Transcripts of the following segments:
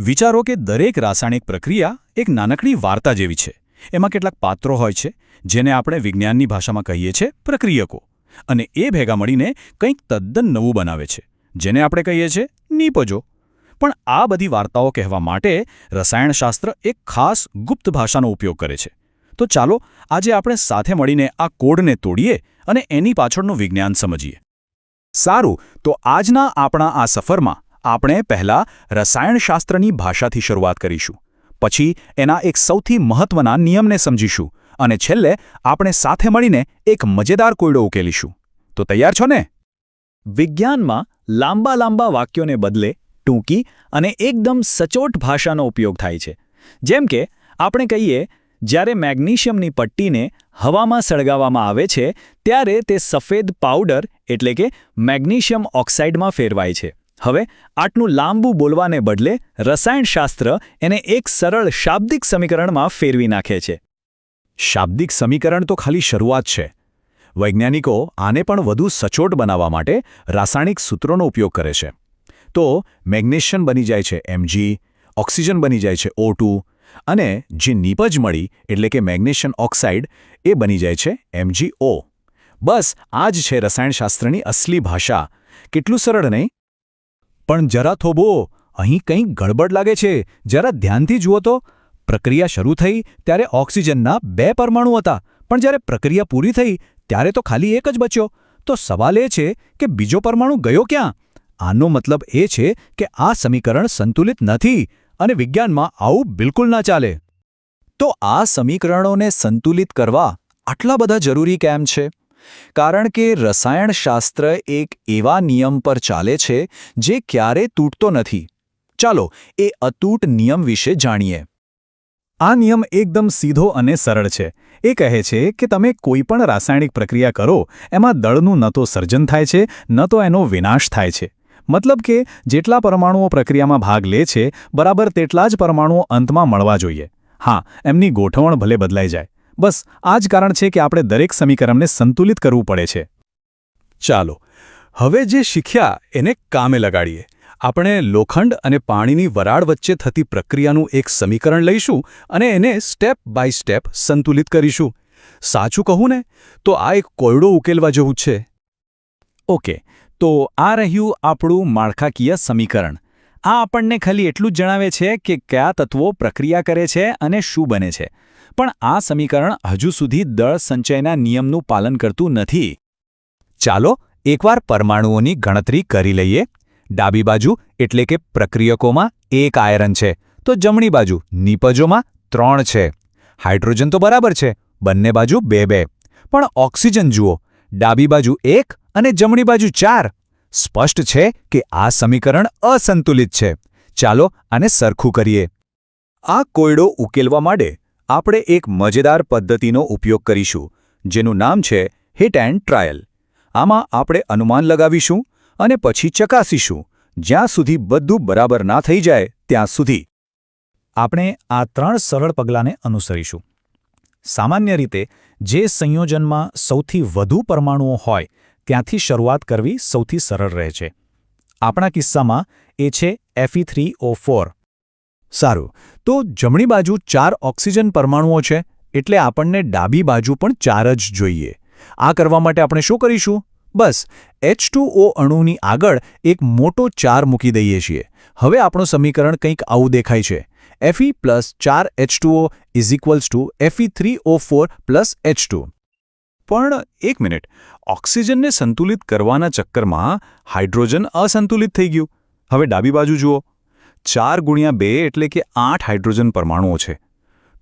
વિચારો કે દરેક રાસાયણિક પ્રક્રિયા એક નાનકડી વાર્તા જેવી છે. એમાં કેટલાક પાત્રો હોય છે, જેને આપણે વિજ્ઞાનની ભાષામાં કહીએ છીએ પ્રક્રિયકો. અને એ ભેગા મળીને કંઈક તદ્દન નવું બનાવે છે, જેને આપણે કહીએ છીએ નીપજો. પણ આ બધી વાર્તાઓ કહેવા માટે રસાયણશાસ્ત્ર એક ખાસ ગુપ્ત ભાષાનો ઉપયોગ કરે છે. તો ચાલો આજે આપણે સાથે મળીને આ કોડને તોડીએ અને એની પાછળનું વિજ્ઞાન સમજીએ. સારું, તો આજના આપણા આ સફરમાં આપણે પહેલા રસાયણશાસ્ત્રની ભાષાથી શરૂઆત કરીશું. પછી એના એક સૌથી મહત્વના નિયમને સમજીશું અને છેલ્લે આપણે સાથે મળીને એક મજેદાર કોયડો ઉકેલીશું. તો તૈયાર છો ને? વિજ્ઞાનમાં લાંબા લાંબા વાક્યોને બદલે ટૂંકી અને એકદમ સચોટ ભાષાનો ઉપયોગ થાય છે. જેમ કે, આપણે કહીએ, જ્યારે મેગ્નેશિયમની પટ્ટીને હવામાં સળગાવવામાં આવે છે, ત્યારે તે સફેદ પાવડર એટલે કે મેગ્નેશિયમ ઓક્સાઇડમાં ફેરવાય છે. હવે આટલું લાંબુ બોલવાને બદલે રસાયણશાસ્ત્ર એને એક સરળ શાબ્દિક સમીકરણમાં ફેરવી નાખે છે. શાબ્દિક સમીકરણ તો ખાલી શરૂઆત છે. વૈજ્ઞાનિકો આને પણ વધુ સચોટ બનાવવા માટે રાસાયણિક સૂત્રોનો ઉપયોગ કરે છે. તો મેગ્નેશિયમ બની જાય છે એમજી ઓક્સિજન બની જાય છે ઓ અને જે નીપજ મળી, એટલે કે મેગ્નેશિયમ ઓક્સાઇડ, એ બની જાય છે એમજીઓ બસ આ જ છે રસાયણશાસ્ત્રની અસલી ભાષા. કેટલું સરળ નહીં? પણ જરા થોભો, અહીં કંઈક ગડબડ લાગે છે. જરા ધ્યાનથી જુઓ તો. પ્રક્રિયા શરૂ થઈ ત્યારે ઓક્સિજનના બે પરમાણુ હતા. પણ જ્યારે પ્રક્રિયા પૂરી થઈ ત્યારે તો ખાલી એક જ બચ્યો. તો સવાલ એ છે કે બીજો પરમાણુ ગયો ક્યાં? આનો મતલબ એ છે કે આ સમીકરણ સંતુલિત નથી અને વિજ્ઞાનમાં આવું બિલકુલ ના ચાલે. તો આ સમીકરણોને સંતુલિત કરવા આટલા બધા જરૂરી કેમ છે? કારણ કે રસાયણશાસ્ત્ર એક એવા નિયમ પર ચાલે છે જે ક્યારે તૂટતો નથી. ચાલો એ અતૂટ નિયમ વિશે જાણીએ. આ નિયમ એકદમ સીધો અને સરળ છે. એ કહે છે કે તમે કોઈ પણ રાસાયણિક પ્રક્રિયા કરો, એમાં દળનું ન તો સર્જન થાય છે, ન તો એનો વિનાશ થાય છે. મતલબ કે જેટલા પરમાણુઓ પ્રક્રિયામાં ભાગ લે છે, બરાબર તેટલા જ પરમાણુઓ અંતમાં મળવા જોઈએ. હા, એમની ગોઠવણ ભલે બદલાઈ જાય. બસ, આ જ કારણ છે કે આપણે દરેક સમીકરણને સંતુલિત કરવું પડે છે. ચાલો, હવે જે શીખ્યા એને કામે લગાડીએ. આપણે લોખંડ અને પાણીની વરાળ વચ્ચે થતી પ્રક્રિયાનું એક સમીકરણ લઈશું અને એને સ્ટેપ બાય સ્ટેપ સંતુલિત કરીશું. સાચું કહું ને? તો આ એક કોયડો ઉકેલવા જેવું છે. ઓકે, તો આ રહ્યું આપણું માળખાકીય સમીકરણ. આ આપણને ખાલી એટલું જ જણાવે છે કે કયા તત્વો પ્રક્રિયા કરે છે અને શું બને છે. પણ આ સમીકરણ હજુ સુધી દળ સંચયના નિયમનું પાલન કરતું નથી. ચાલો એકવાર પરમાણુઓની ગણતરી કરી લઈએ. ડાબી બાજુ એટલે કે પ્રક્રિયકોમાં એક આયરન છે, તો જમણી બાજુ નિપજોમાં ત્રણ છે. હાઇડ્રોજન તો બરાબર છે, બંને બાજુ બે બે. પણ ઓક્સિજન જુઓ, ડાબી બાજુ એક અને જમણી બાજુ ચાર. સ્પષ્ટ છે કે આ સમીકરણ અસંતુલિત છે. ચાલો આને સરખું કરીએ. આ કોયડો ઉકેલવા માટે આપણે એક મજેદાર પદ્ધતિનો ઉપયોગ કરીશું, જેનું નામ છે હિટ એન્ડ ટ્રાયલ આમાં આપણે અનુમાન લગાવીશું અને પછી ચકાસીશું, જ્યાં સુધી બધું બરાબર ના થઈ જાય ત્યાં સુધી. આપણે આ ત્રણ સરળ પગલાંને અનુસરીશું. સામાન્ય રીતે, જે સંયોજનમાં સૌથી વધુ પરમાણુઓ હોય, ત્યાંથી શરૂઆત કરવી સૌથી સરળ રહે છે. આપણા કિસ્સામાં, એ છે એફઈ થ્રી ઓ ફોર સારું. તો જમણી બાજુ ચાર ઓક્સિજન પરમાણુઓ છે, એટલે આપણને ડાબી બાજુ પણ ચાર જ જોઈએ. આ કરવા માટે આપણે શું કરીશું? બસ એચ અણુની આગળ એક મોટો ચાર મૂકી દઈએ છીએ. હવે આપણું સમીકરણ કંઈક આવું દેખાય છે. Fe પ્લસ ચાર H two O is equals to F E three O four plus H two પણ એક મિનિટ. ઓક્સિજનને સંતુલિત કરવાના ચક્કરમાં હાઇડ્રોજન અસંતુલિત થઈ ગયું. હવે ડાબી બાજુ જુઓ. ચાર ગુણ્યા બે એટલે કે આઠ હાઇડ્રોજન પરમાણુઓ છે.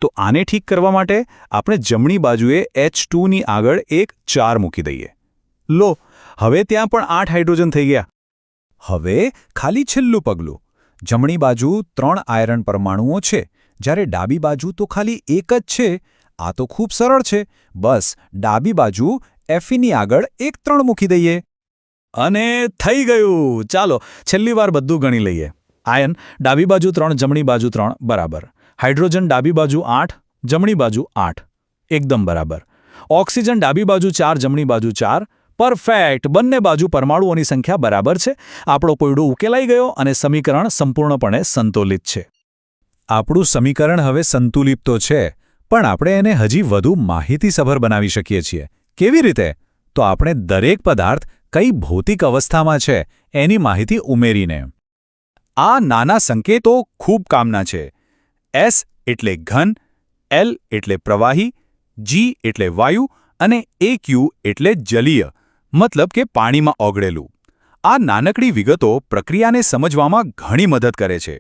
તો આને ઠીક કરવા માટે આપણે જમણી બાજુએ એચ ટુની આગળ એક ચાર મૂકી દઈએ. લો, હવે ત્યાં પણ આઠ હાઇડ્રોજન થઈ ગયા. હવે ખાલી છેલ્લું પગલું. જમણી બાજુ ત્રણ આયરન પરમાણુઓ છે. જ્યારે ડાબી બાજુ તો ખાલી એક જ છે. આ તો ખૂબ સરળ છે. બસ, ડાબી બાજુ એફઈની આગળ એક ત્રણ મૂકી દઈએ. અને થઈ ગયું. ચાલો, છેલ્લી વાર બધું ગણી લઈએ. આયન, ડાબી બાજુ ત્રણ, જમણી બાજુ ત્રણ, બરાબર. હાઇડ્રોજન ડાબી બાજુ આઠ, જમણી બાજુ આઠ. એકદમ બરાબર. ઓક્સિજન ડાબી બાજુ ચાર, જમણી બાજુ ચાર. પરફેક્ટ. બંને બાજુ પરમાણુઓની સંખ્યા બરાબર છે. આપણો કોયડો ઉકેલાઈ ગયો અને સમીકરણ સંપૂર્ણપણે સંતુલિત છે. આપણું સમીકરણ હવે સંતુલિત તો છે, પણ આપણે એને હજી વધુ માહિતીસભર બનાવી શકીએ છીએ. કેવી રીતે? તો આપણે દરેક પદાર્થ કઈ ભૌતિક અવસ્થામાં છે, એની માહિતી ઉમેરીને. આ નાના સંકેતો ખૂબ કામના છે. એસ એટલે ઘન, એલ એટલે પ્રવાહી, જી એટલે વાયુ અને એ ક્યુ એટલે જલીય, મતલબ કે પાણીમાં ઓગળેલું. આ નાનકડી વિગતો પ્રક્રિયાને સમજવામાં ઘણી મદદ કરે છે.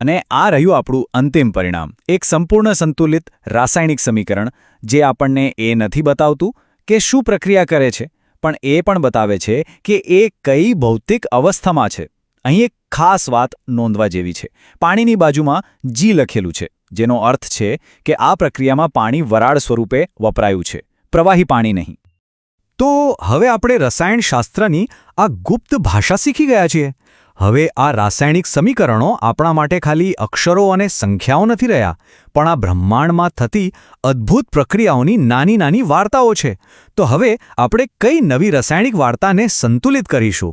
અને આ રહ્યું આપણું અંતિમ પરિણામ. એક સંપૂર્ણ સંતુલિત રાસાયણિક સમીકરણ, જે આપણને એ નથી બતાવતું કે શું પ્રક્રિયા કરે છે, પણ એ પણ બતાવે છે કે એ કઈ ભૌતિક અવસ્થામાં છે. અહીં એક ખાસ વાત નોંધવા જેવી છે. પાણીની બાજુમાં જી લખેલું છે, જેનો અર્થ છે કે આ પ્રક્રિયામાં પાણી વરાળ સ્વરૂપે વપરાયું છે. પ્રવાહી પાણી નહીં. તો હવે આપણે રસાયણશાસ્ત્રની આ ગુપ્ત ભાષા શીખી ગયા છીએ. હવે આ રાસાયણિક સમીકરણો આપણા માટે ખાલી અક્ષરો અને સંખ્યાઓ નથી રહ્યા, પણ આ બ્રહ્માંડમાં થતી અદ્ભુત પ્રક્રિયાઓની નાની નાની વાર્તાઓ છે. તો હવે આપણે કઈ નવી રાસાયણિક વાર્તાને સંતુલિત કરીશું?